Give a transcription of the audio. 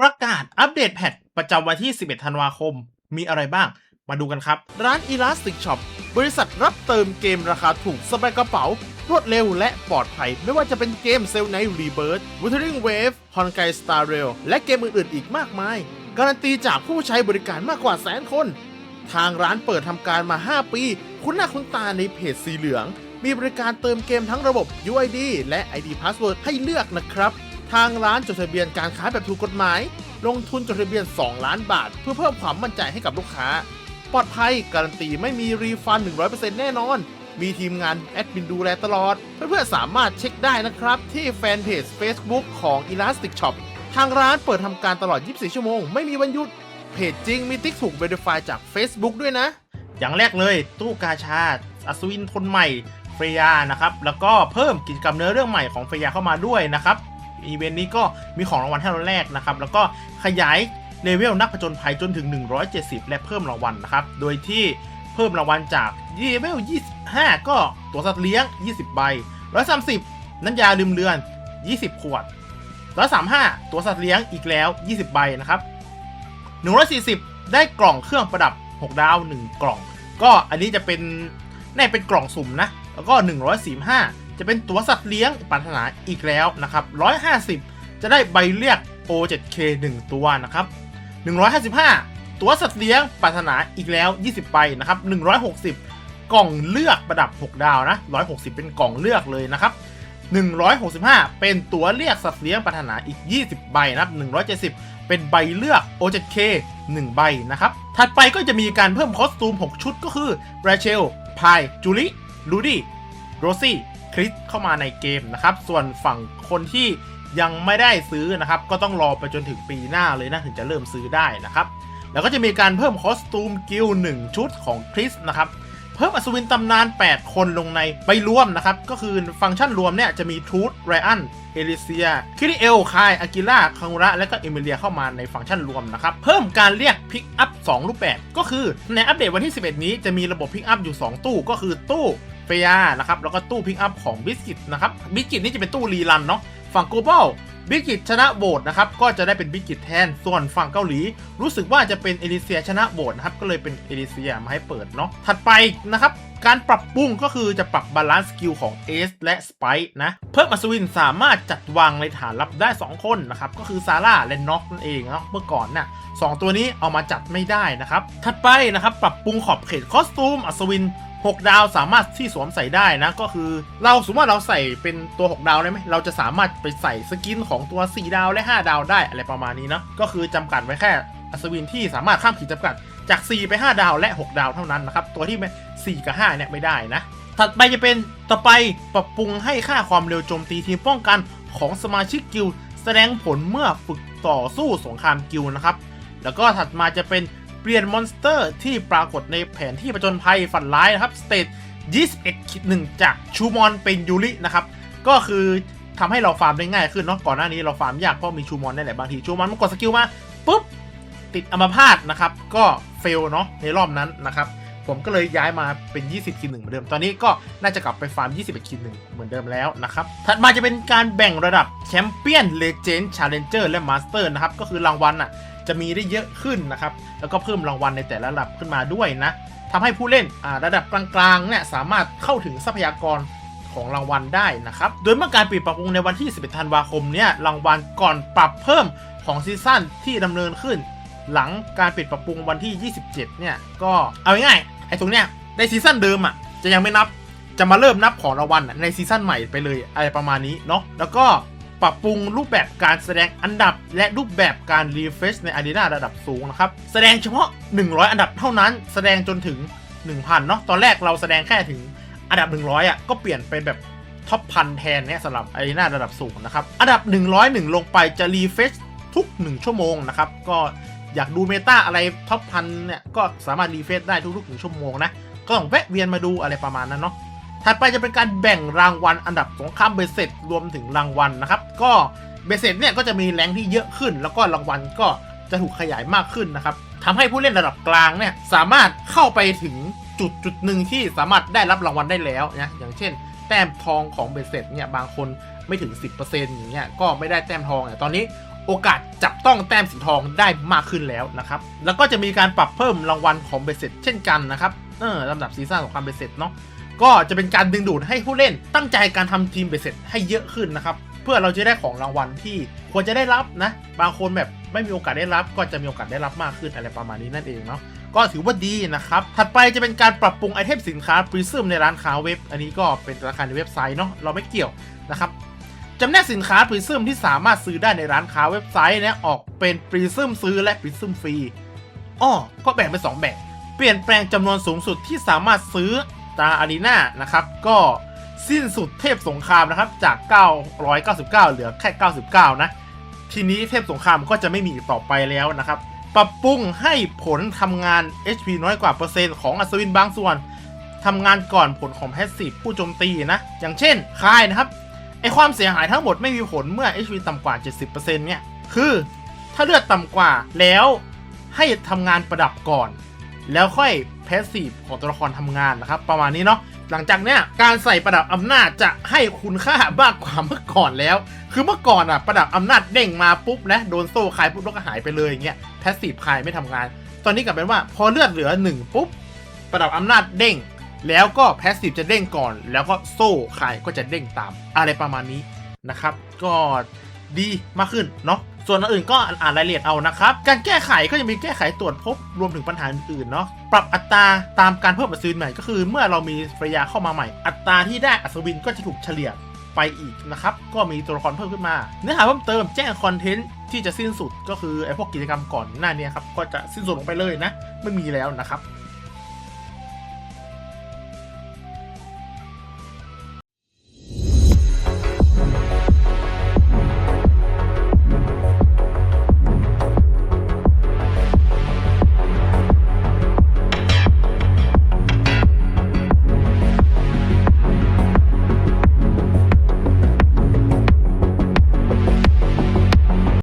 ประกาศอัปเดตแพทประจำวันที่ 11 ธันวาคม มีอะไรบ้าง มาดูกันครับ ร้าน Elastic Shop บริษัทรับเติมเกมราคาถูกสบายกระเป๋า รวดเร็วและปลอดภัย ไม่ว่าจะเป็นเกม Cell Night Rebirth Wuthering Wave h o n g a i Star Rail และเกมอื่นๆ อีกมากมาย การันตีจากผู้ใช้บริการมากกว่าแสนคน ทางร้านเปิดทำการมา 5 ปี คุ้นหน้าคุ้นตาในเพจสีเหลือง มีบริการเติมเกมทั้งระบบ UID และ ID Password ให้เลือกนะครับ ทางร้านจดทะเบียนการค้าแบบถูกกฎหมาย ลงทุนจดทะเบียน 2 ล้านบาท เพื่อเพิ่มความมั่นใจให้กับลูกค้า ปลอดภัยการันตีไม่มีรีฟัน 100%แน่นอน มีทีมงานแอดมินดูแลตลอด เพื่อนๆสามารถเช็คได้นะครับ ที่แฟนเพจ Facebook ของ Elastic Shop ทางร้านเปิดทำการตลอด 24 ชั่วโมง ไม่มีวันหยุด เพจจริงมีติ๊กถูก Verify จาก Facebook ด้วยนะ อย่างแรกเลย ตู้กาชาอัศวินทนใหม่เฟรยานะครับ แล้วก็เพิ่มกิจกรรมเนื้อเรื่องใหม่ของเฟรยาเข้ามาด้วยนะครับ อีเวนต์นี้ก็มีของรางวัลให้เราแรกนะครับ แล้วก็ขยายเลเวลนักผจญภัยจนถึง 170 และเพิ่มรางวัลนะครับ โดยที่เพิ่มรางวัลจากเลเวล 25 ก็ตัวสัตว์เลี้ยง 20 ใบ 130 น้ำยาลืมเลือน 20 ขวด 135 ตัวสัตว์เลี้ยงอีกแล้ว 20 ใบนะครับ 140 ได้กล่องเครื่องประดับ 6 ดาว 1 กล่อง ก็อันนี้จะเป็นแน่เป็นกล่องสุ่มนะ แล้วก็ 145 จะเป็นตัวสัตว์เลี้ยงปรารถนาอีกแล้วนะครับ150 จะได้ใบเรียก O7K 1 ตัวนะครับ155 ตัวสัตว์เลี้ยงปรารถนาอีกแล้ว 20ใบนะครับ160 กล่องเลือกประดับ 6 ดาวนะ160 เป็นกล่องเลือกเลยนะครับ165 เป็นตัวเรียกสัตว์เลี้ยงปรารถนาอีก 20 ใบนะครับ170 เป็นใบเลือก O7K 1 ใบนะครับ ถัดไปก็จะมีการเพิ่มคอสตูม 6 ชุดก็คือราเชล พาย จูลี่ลูดี้ โรซี่ คริสเข้ามาในเกมนะครับ ส่วนฝั่งคนที่ยังไม่ได้ซื้อนะครับ ก็ต้องรอไปจนถึงปีหน้าเลยนะถึงจะเริ่มซื้อได้นะครับ แล้วก็จะมีการเพิ่มคอสตูมกิลด์1ชุดของคริสนะครับ เพิ่มอัศวินตำนาน 8 คนลงในไปรวมนะครับ ก็คือฟังก์ชันรวมเนี่ยจะมีทูตไรอันเอลิเซีย คิริเอล คาย อากิล่าคังระ และก็เอมิเลียเข้ามาในฟังก์ชันรวมนะครับ เพิ่มการเรียกพิกอัพ 2 รูปแบบ ก็คือในอัปเดตวันที่ 11 นี้จะมีระบบพิกอัพอยู่ 2 ตู้ ก็คือตู้ เฟียนะครับแล้วก็ตู้พิกอัพของบิสกิตนะครับบิสกิตนี่จะเป็นตู้รีรันเนาะฝั่งโกลบอลบิสกิตชนะโบดนะครับก็จะได้เป็นบิสกิตแทนส่วนฝั่งเกาหลี รู้สึกว่าจะเป็นเอลิเซียชนะโบดนะครับก็เลยเป็นเอลิเซียมาให้เปิดเนาะถัดไปนะครับการปรับปรุงก็คือจะปรับบาลานซ์สกิลของเอสและสไปนะ เพิ่มอัศวินสามารถจัดวางในฐานรับได้ 2 คนนะครับ ก็คือซาร่าและน็อกนั่นเองเนาะเมื่อก่อนน่ะสองตัวนี้เอามาจัดไม่ได้นะครับ ถัดไปนะครับ ปรับปรุงขอบเขตคอสตูมอัศวิน 6 ดาวสามารถที่สวมใส่ได้นะก็คือ เราสมมติว่าเราใส่เป็นตัว 6 ดาวได้ไหมเราจะสามารถไปใส่สกินของตัว 4 ดาวและ 5 ดาวได้อะไรประมาณนี้นะก็คือจำกัดไว้แค่อัศวินที่สามารถข้ามขีดจำกัดจาก 4 ไป 5 ดาวและ 6 ดาวเท่านั้นนะครับตัวที่ไม่4กับ5เนี่ยไม่ได้นะถัดไปจะเป็นต่อไปปรับปรุงให้ค่าความเร็วโจมตีทีมป้องกันของสมาชิกกิลแสดงผลเมื่อฝึกต่อสู้สงครามกิลนะครับแล้วก็ถัดมาจะเป็น เปลี่ยนมอนสเตอร์ที่ปรากฏในแผนที่ประจนภัยฝันร้ายนะครับสเตต21คิด1จากชูมอนเป็นยูรินะครับ ก็คือทำให้เราฟาร์มได้ง่ายขึ้นเนาะก่อนหน้านี้เราฟาร์มยากเพราะมีชูมอนนี่แหละบางทีชูมอนมันกดสกิลมาปุ๊บติดอัมพาตนะครับก็เฟลเนาะในรอบนั้นนะครับผมก็เลยย้ายมาเป็น 20คิดหนึ่งเหมือนเดิม ตอนนี้ก็น่าจะกลับไปฟาร์ม 21คิดหนึ่งเหมือนเดิมแล้วนะครับ ถัดมาจะเป็นการแบ่งระดับแชมเปี้ยนเลเจนด์ชาเลนเจอร์และมาสเตอร์นะครับ ก็คือรางวัลอะ จะมีได้เยอะขึ้นนะครับ แล้วก็เพิ่มรางวัลในแต่ละระดับขึ้นมาด้วยนะทำให้ผู้เล่นระดับกลางๆเนี่ยสามารถเข้าถึงทรัพยากรของรางวัลได้นะครับ โดยเมื่อการปิดปรับปรุงในวันที่ 11 ธันวาคมเนี่ยรางวัลก่อนปรับเพิ่มของซีซั่นที่ดำเนินขึ้น หลังการปิดปรับปรุงวันที่ 27 เนี่ยก็เอาง่ายๆไอ้ตรงเนี้ยในซีซั่นเดิมอะจะยังไม่นับจะมาเริ่มนับของรางวัลในซีซั่นใหม่ไปเลยอะไรประมาณนี้เนาะแล้วก็ ปรับปรุงรูปแบบการแสดงอันดับ และรูปแบบการรีเฟรชในอารีนาระดับสูงนะครับ แสดงเฉพาะ 100 อันดับเท่านั้น แสดงจนถึง 1,000เนาะตอนแรกเราแสดงแค่ถึงอันดับ 100อะก็เปลี่ยนเป็นแบบท็อปพันแทนเนี่ยสำหรับอารีนาระดับสูงนะครับ อันดับ 101 ลงไปจะรีเฟรชทุก 1 ชั่วโมงนะครับ ก็อยากดูเมตาอะไรท็อปพันเนี่ยก็สามารถรีเฟรชได้ทุกๆหนึ่งชั่วโมงนะก็ต้องแวะเวียนมาดูอะไรประมาณนั้นเนาะ ถัดไปจะเป็นการแบ่งรางวัลอันดับสงครามเบสเซ็ตรวมถึงรางวัลนะครับ ก็เบสเซ็ตเนี่ยก็จะมีแรงที่เยอะขึ้น แล้วก็รางวัลก็จะถูกขยายมากขึ้นนะครับทำให้ผู้เล่นระดับกลางเนี่ยสามารถเข้าไปถึงจุดจุดหนึ่งที่สามารถได้รับรางวัลได้แล้วนะอย่างเช่น แต้มทองของเบสเซ็ตเนี่ยบางคนไม่ถึง 10%อย่างเงี้ยก็ไม่ได้แต้มทองเนี่ยตอนนี้โอกาสจับต้องแต้มสีทองได้มากขึ้นแล้วนะครับ แล้วก็จะมีการปรับเพิ่มรางวัลของเบสเซ็ตเช่นกันนะครับเออลำดับซีซั่นของความเบสเซ็ตเนาะ ก็จะเป็นการดึงดูดให้ผู้เล่นตั้งใจการทำทีมเบสเซ็ตให้เยอะขึ้นนะครับ เพื่อเราจะได้ของรางวัลที่ควรจะได้รับนะ บางคนแบบไม่มีโอกาสได้รับ ก็จะมีโอกาสได้รับมากขึ้นอะไรประมาณนี้นั่นเองเนาะก็ถือว่าดีนะครับ ถัดไปจะเป็นการปรับปรุงไอเทมสินค้าปริซึมในร้านค้าเว็บ อันนี้ก็เป็นราคาในเว็บไซต์เนาะเราไม่เกี่ยวนะครับจำแนกสินค้าปริซึมที่สามารถซื้อได้ในร้านค้าเว็บไซต์เนี่ยออกเป็นปริซึมซื้อและปริซึมฟรีอ้อก็แบ่งเป็นสองแบบเปลี่ยนแปลงจำนวนสูงสุดที่สามารถซื้อ ตาอารีนานะครับ ก็สิ้นสุดเทพสงครามนะครับ จาก 999 เหลือแค่ 99 นะ ทีนี้เทพสงครามก็จะไม่มีอีกต่อไปแล้วนะครับ ปรับปรุงให้ผลทำงาน HP น้อยกว่าเปอร์เซ็นต์ของอัศวินบางส่วนทำงานก่อนผลของแพสซีฟผู้โจมตีนะ อย่างเช่นคายนะครับไอความเสียหายทั้งหมดไม่มีผลเมื่อ HP ต่ำกว่า 70%เนี่ยคือถ้าเลือดต่ำกว่าแล้วให้ทำงานประดับก่อน แล้วค่อย พสซีฟของตัวละครทำงานนะครับ ประมาณนี้เนาะหลังจากเนี้ยการใส่ประดับอำนาจจะให้คุณค่ามากกว่าเมื่อก่อนแล้ว คือเมื่อก่อนอะประดับอำนาจเด้งมาปุ๊บนะโดนโซ่คายปุ๊บแล้วก็หายไปเลยอย่างเงี้ยแพสซีฟคายไม่ทำงาน ตอนนี้กลับเป็นว่าพอเลือดเหลือ1ปุ๊บประดับอำนาจเด้งแล้วก็แพสซีฟจะเด้งก่อน แล้วก็โซ่คายก็จะเด้งตาม อะไรประมาณนี้นะครับ ก็ดีมากขึ้นเนาะ ส่วนอันอื่นก็อ่านรายละเอียดเอานะครับ การแก้ไขก็จะมีแก้ไขตรวจพบรวมถึงปัญหาอื่นๆเนาะปรับอัตราตามการเพิ่มอัศวินใหม่ก็คือ เมื่อเรามีฟรยาเข้ามาใหม่ อัตราที่ได้อัศวินก็จะถูกเฉลี่ยไปอีกนะครับ ก็มีตัวละครเพิ่มขึ้นมา เนื้อหาเพิ่มเติมแจ้งคอนเทนต์ที่จะสิ้นสุดก็คือไอพวกกิจกรรมก่อนหน้านี้ครับก็จะสิ้นสุดลงไปเลยนะไม่มีแล้วนะครับ